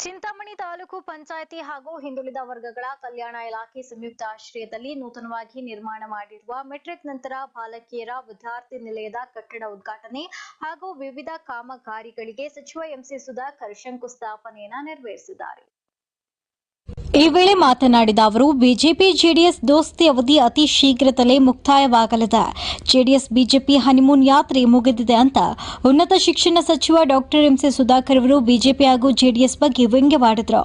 ಚಿಂತಾಮಣಿ ತಾಲೂಕು ಪಂಚಾಯಿತಿ ಹಾಗೂ ಹಿಂದುಳಿದ ವರ್ಗಗಳ ಕಲ್ಯಾಣ ಇಲಾಖೆ ಸಂಯುಕ್ತ ಆಶ್ರಯದಲ್ಲಿ ನೂತನವಾಗಿ ನಿರ್ಮಾಣ ಮಾಡಿರುವ ಮೆಟ್ರಿಕ್ ನಂತರ ಬಾಲಕಿಯರ ವಿದ್ಯಾರ್ಥಿ ನಿಲಯದ ಕಟ್ಟಡ ಉದ್ಘಾಟನೆ ಹಾಗೂ ವಿವಿಧ ಕಾಮಗಾರಿಗಳಿಗೆ ಸಚಿವ ಎಂಸಿ ಸುಧಾಕರ್ ಶಂಕುಸ್ಥಾಪನೆಯನ್ನ ನೆರವೇರಿಸಿದ್ದಾರೆ. ಈ ವೇಳೆ ಮಾತನಾಡಿದ ಅವರು, ಬಿಜೆಪಿ ಜೆಡಿಎಸ್ ದೋಸ್ತಿ ಅವಧಿ ಅತಿ ಶೀಘ್ರದಲ್ಲೇ ಮುಕ್ತಾಯವಾಗಲಿದೆ. ಜೆಡಿಎಸ್, ಬಿಜೆಪಿ ಹನಿಮೂನ್ ಯಾತ್ರೆ ಮುಗಿದಿದೆ ಅಂತ ಉನ್ನತ ಶಿಕ್ಷಣ ಸಚಿವ ಡಾಕ್ಟರ್ ಎಂಸಿ ಸುಧಾಕರ್ ಅವರು ಬಿಜೆಪಿ ಹಾಗೂ ಜೆಡಿಎಸ್ ಬಗ್ಗೆ ವ್ಯಂಗ್ಯವಾಡಿದರು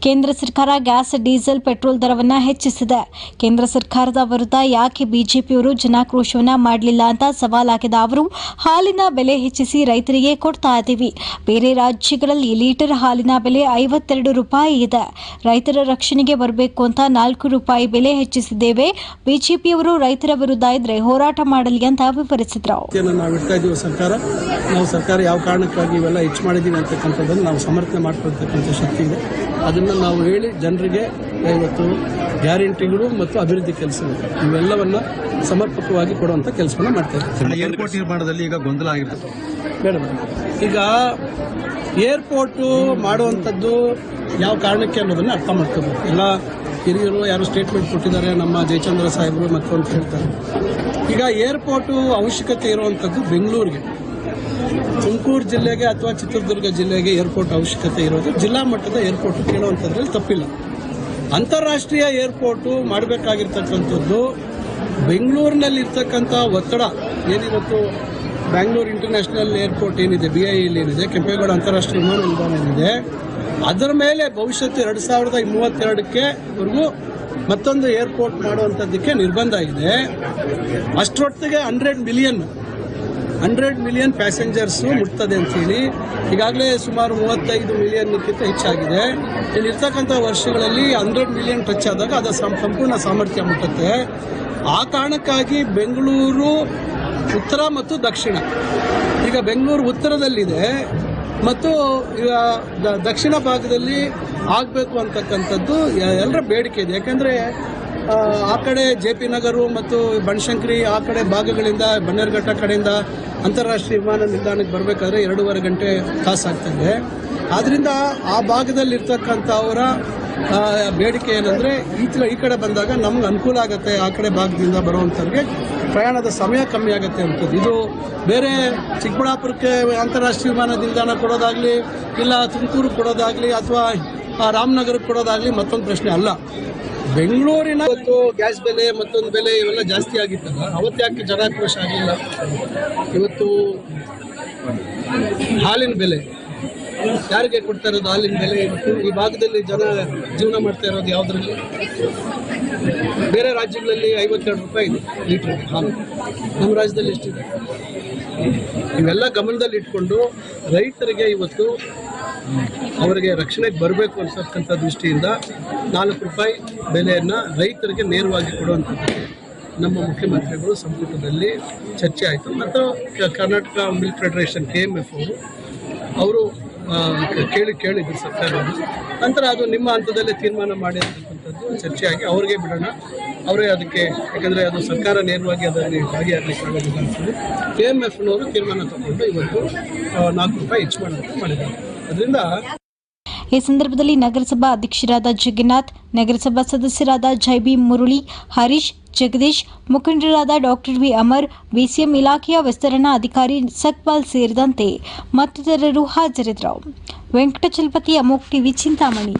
ಕೇಂದ್ರ ಸರ್ಕಾರ ಗ್ಯಾಸ್, ಡೀಸೆಲ್, ಪೆಟ್ರೋಲ್ ದರವನ್ನ ಹೆಚ್ಚಿಸಿದೆ. ಕೇಂದ್ರ ಸರ್ಕಾರದ ವಿರುದ್ಧ ಯಾಕೆ ಬಿಜೆಪಿಯವರು ಜನಾಕ್ರೋಶವನ್ನ ಮಾಡಲಿಲ್ಲ ಅಂತ ಸವಾಲಾಗಿದ ಅವರು, ಹಾಲಿನ ಬೆಲೆ ಹೆಚ್ಚಿಸಿ ರೈತರಿಗೆ ಕೊಡ್ತಾ ಇದ್ದೀವಿ. ಬೇರೆ ರಾಜ್ಯಗಳಲ್ಲಿ ಲೀಟರ್ ಹಾಲಿನ ಬೆಲೆ ಐವತ್ತೆರಡು ರೂಪಾಯಿ ಇದೆ. ರೈತರ ರಕ್ಷಣೆಗೆ ಬರಬೇಕು ಅಂತ ನಾಲ್ಕು ರೂಪಾಯಿ ಬೆಲೆ ಹೆಚ್ಚಿಸಿದ್ದೇವೆ. ಬಿಜೆಪಿಯವರು ರೈತರ ವಿರುದ್ಧ ಇದ್ರೆ ಹೋರಾಟ ಮಾಡಲಿ ಅಂತ ವಿವರಿಸಿದ್ರು ನಾವು ಇಡ್ತಾ ಇದ್ದೀವಿ ಸರ್ಕಾರ. ನಾವು ಸರ್ಕಾರ ಯಾವ ಕಾರಣಕ್ಕಾಗಿ ಇವೆಲ್ಲ ಹೆಚ್ಚು ಮಾಡಿದ್ದೀವಿ ಅಂತಕ್ಕಂಥದ್ದನ್ನು ನಾವು ಸಮರ್ಥನೆ ಮಾಡ್ಕೊಳ್ತಕ್ಕಂಥ ಶಕ್ತಿ ಇದೆ. ಅದನ್ನು ನಾವು ಹೇಳಿ ಜನರಿಗೆ ಇವತ್ತು ಗ್ಯಾರಂಟಿಗಳು ಮತ್ತು ಅಭಿವೃದ್ಧಿ ಕೆಲಸಗಳು. ಇವೆಲ್ಲವನ್ನು ಸಮರ್ಪಕವಾಗಿ ಕೊಡುವಂಥ ಕೆಲಸವನ್ನು ಮಾಡ್ತಾ ಇದ್ದೀವಿ. ಏರ್ಪೋರ್ಟ್ ನಿರ್ಮಾಣದಲ್ಲಿ ಈಗ ಗೊಂದಲ ಆಗಿರ್ತದೆ ಬೇಡ. ಈಗ ಏರ್ಪೋರ್ಟು ಮಾಡುವಂಥದ್ದು ಯಾವ ಕಾರಣಕ್ಕೆ ಅನ್ನೋದನ್ನು ಅರ್ಥ ಮಾಡ್ಕೋಬೇಕು. ಎಲ್ಲ ಹಿರಿಯರು ಯಾರು ಸ್ಟೇಟ್ಮೆಂಟ್ ಕೊಟ್ಟಿದ್ದಾರೆ, ನಮ್ಮ ಜಯಚಂದ್ರ ಸಾಹೇಬರು ಅಂತ ಹೇಳ್ತಾರೆ. ಈಗ ಏರ್ಪೋರ್ಟು ಅವಶ್ಯಕತೆ ಇರುವಂಥದ್ದು ಬೆಂಗಳೂರಿಗೆ. ತುಮಕೂರು ಜಿಲ್ಲೆಗೆ ಅಥವಾ ಚಿತ್ರದುರ್ಗ ಜಿಲ್ಲೆಗೆ ಏರ್ಪೋರ್ಟ್ ಅವಶ್ಯಕತೆ ಇರೋದು. ಜಿಲ್ಲಾ ಮಟ್ಟದ ಏರ್ಪೋರ್ಟ್ ಕೇಳುವಂಥದ್ರಲ್ಲಿ ತಪ್ಪಿಲ್ಲ. ಅಂತಾರಾಷ್ಟ್ರೀಯ ಏರ್ಪೋರ್ಟು ಮಾಡಬೇಕಾಗಿರ್ತಕ್ಕಂಥದ್ದು ಬೆಂಗಳೂರಿನಲ್ಲಿರ್ತಕ್ಕಂಥ ಒತ್ತಡ. ಏನಿವತ್ತು? ಬ್ಯಾಂಗ್ಳೂರು ಇಂಟರ್ನ್ಯಾಷನಲ್ ಏರ್ಪೋರ್ಟ್ ಏನಿದೆ ಬಿ ಐ ಏನಿದೆ, ಕೆಂಪೇಗೌಡ ಅಂತಾರಾಷ್ಟ್ರೀಯ ವಿಮಾನ ನಿಲ್ದಾಣ ಏನಿದೆ ಅದರ ಮೇಲೆ ಭವಿಷ್ಯತ್ತು ಎರಡು ಸಾವಿರದ ಮೂವತ್ತೆರಡಕ್ಕೆ ವರೆಗೂ ಮತ್ತೊಂದು ಏರ್ಪೋರ್ಟ್ ಮಾಡುವಂಥದ್ದಕ್ಕೆ ನಿರ್ಬಂಧ ಇದೆ. ಅಷ್ಟೊತ್ತಿಗೆ hundred million hundred million passengers ಮುಟ್ತದೆ ಅಂತೇಳಿ ಈಗಾಗಲೇ ಸುಮಾರು ಮೂವತ್ತೈದು ಮಿಲಿಯನ್ಕ್ಕಿಂತ ಹೆಚ್ಚಾಗಿದೆ. ಇಲ್ಲಿರ್ತಕ್ಕಂಥ ವರ್ಷಗಳಲ್ಲಿ ಹಂಡ್ರೆಡ್ ಮಿಲಿಯನ್ ಟಚ್ ಆದಾಗ ಅದರ ಸಂ- ಸಂಪೂರ್ಣ ಸಾಮರ್ಥ್ಯ ಮುಟ್ಟುತ್ತೆ. ಆ ಕಾರಣಕ್ಕಾಗಿ ಬೆಂಗಳೂರು ಉತ್ತರ ಮತ್ತು ದಕ್ಷಿಣ. ಈಗ ಬೆಂಗಳೂರು ಉತ್ತರದಲ್ಲಿದೆ. ಮತ್ತು ಈಗ ದಕ್ಷಿಣ ಭಾಗದಲ್ಲಿ ಆಗಬೇಕು ಅಂತಕ್ಕಂಥದ್ದು ಎಲ್ಲರ ಬೇಡಿಕೆ ಇದೆ. ಯಾಕೆಂದರೆ ಆ, ಕಡೆ ಜೆ ಪಿ ನಗರು ಮತ್ತು ಬನಶಂಕರಿ ಆ ಕಡೆ ಭಾಗಗಳಿಂದ ಬನ್ನೇರುಘಟ್ಟ ಕಡೆಯಿಂದ ಅಂತಾರಾಷ್ಟ್ರೀಯ ವಿಮಾನ ನಿಲ್ದಾಣಕ್ಕೆ ಬರಬೇಕಾದ್ರೆ ಎರಡೂವರೆ ಗಂಟೆ ತಾಸಾಗ್ತದೆ. ಆದ್ದರಿಂದ ಆ ಭಾಗದಲ್ಲಿರ್ತಕ್ಕಂಥ ಅವರ ಆ, ಬೇಡಿಕೆ ಏನಂದರೆ ಈ ಥರ ಈ ಕಡೆ ಬಂದಾಗ ನಮ್ಗೆ ಅನುಕೂಲ ಆಗುತ್ತೆ, ಆ ಕಡೆ ಭಾಗದಿಂದ ಬರುವಂಥವ್ರಿಗೆ ಪ್ರಯಾಣದ ಸಮಯ ಕಮ್ಮಿ ಆಗುತ್ತೆ ಅಂತದ್ದು. ಇದು ಬೇರೆ ಚಿಕ್ಕಬಳ್ಳಾಪುರಕ್ಕೆ ಅಂತಾರಾಷ್ಟ್ರೀಯ ವಿಮಾನ ನಿಲ್ದಾಣ ಕೊಡೋದಾಗಲಿ, ಇಲ್ಲ ತುಮಕೂರು ಕೊಡೋದಾಗಲಿ, ಅಥವಾ ರಾಮನಗರಕ್ಕೆ ಕೊಡೋದಾಗಲಿ ಮತ್ತೊಂದು ಪ್ರಶ್ನೆ ಅಲ್ಲ. ಬೆಂಗಳೂರಿನ ಇವತ್ತು ಗ್ಯಾಸ್ ಬೆಲೆ ಮತ್ತೊಂದು ಬೆಲೆ ಇವೆಲ್ಲ ಜಾಸ್ತಿ ಆಗಿತ್ತಲ್ಲ, ಅವತ್ತು ಯಾಕೆ ಜನಾಕ್ರೋಶ ಆಗಲಿಲ್ಲ? ಇವತ್ತು ಹಾಲಿನ ಬೆಲೆ. ಯಾರಿಗೆ ಕೊಡ್ತಾ ಇರೋದು ಹಾಲಿನ ಬೆಲೆ ಈ ಭಾಗದಲ್ಲಿ ಜನ ಜೀವನ ಮಾಡ್ತಾ ಇರೋದು ಯಾವುದ್ರಲ್ಲಿ? ಬೇರೆ ರಾಜ್ಯಗಳಲ್ಲಿ ಐವತ್ತೆರಡು ರೂಪಾಯಿ ಇದೆ ಲೀಟ್ರ್ ಹಾಲು. ನಮ್ಮ ರಾಜ್ಯದಲ್ಲಿ ಎಷ್ಟಿದೆ? ಇವೆಲ್ಲ ಗಮನದಲ್ಲಿ ಇಟ್ಕೊಂಡು ರೈತರಿಗೆ ಇವತ್ತು ಅವರಿಗೆ ರಕ್ಷಣೆಗೆ ಬರಬೇಕು ಅನ್ಸಕ್ಕಂಥ ದೃಷ್ಟಿಯಿಂದ ನಾಲ್ಕು ರೂಪಾಯಿ ಬೆಲೆಯನ್ನು ರೈತರಿಗೆ ನೇರವಾಗಿ ಕೊಡುವಂಥದ್ದು. ನಮ್ಮ ಮುಖ್ಯಮಂತ್ರಿಗಳು ಸಂಪುಟದಲ್ಲಿ ಚರ್ಚೆ ಆಯಿತು. ಮತ್ತು Karnataka milk federation K M F ಅವರು ಅವರು ಕೇಳಿ, ಕೇಳಿದ್ರು ಸರ್ಕಾರವನ್ನು ನಂತರ ಅದು ನಿಮ್ಮ ಹಂತದಲ್ಲೇ ತೀರ್ಮಾನ ಮಾಡಿರ್ತಕ್ಕಂಥದ್ದು ಚರ್ಚೆಯಾಗಿ ಅವ್ರಿಗೆ ಬಿಡೋಣ. ಅವರೇ ಅದಕ್ಕೆ, ಯಾಕಂದರೆ ಅದು ಸರ್ಕಾರ ನೇರವಾಗಿ ಅದರಲ್ಲಿ ಭಾಗಿಯಾಗಲಿಕ್ಕೆ ಆಗೋದಿಲ್ಲ ಅಂತೇಳಿ ಕೆ ಎಂ ಎಫ್ನವರು ತೀರ್ಮಾನ ತಗೊಂಡು ಇವತ್ತು ನಾಲ್ಕು ರೂಪಾಯಿ ಹೆಚ್ಚು ಮಾಡೋದಕ್ಕೆ ಮಾಡಿದ್ದಾರೆ. ಅದರಿಂದ ಈ ಸಂದರ್ಭದಲ್ಲಿ ನಗರಸಭಾ ಅಧ್ಯಕ್ಷರಾದ ಜಗನ್ನಾಥ್, ನಗರಸಭಾ ಸದಸ್ಯರಾದ ಜೈಬಿ ಮುರುಳಿ, ಹರೀಶ್, ಜಗದೀಶ್, ಮುಖಂಡರಾದ ಡಾಕ್ಟರ್ ವಿ ಅಮರ್ ಬಿಸಿಎಂ ಇಲಾಖೆಯ ವಿಸ್ತರಣಾ ಅಧಿಕಾರಿ ಸಕ್ಪಾಲ್ ಸೇರಿದಂತೆ ಮತ್ತಿತರರು ಹಾಜರಿದ್ದರು. ವೆಂಕಟಚಲಪತಿ ಅಮೋಕ್ ಟಿವಿ ಚಿಂತಾಮಣಿ.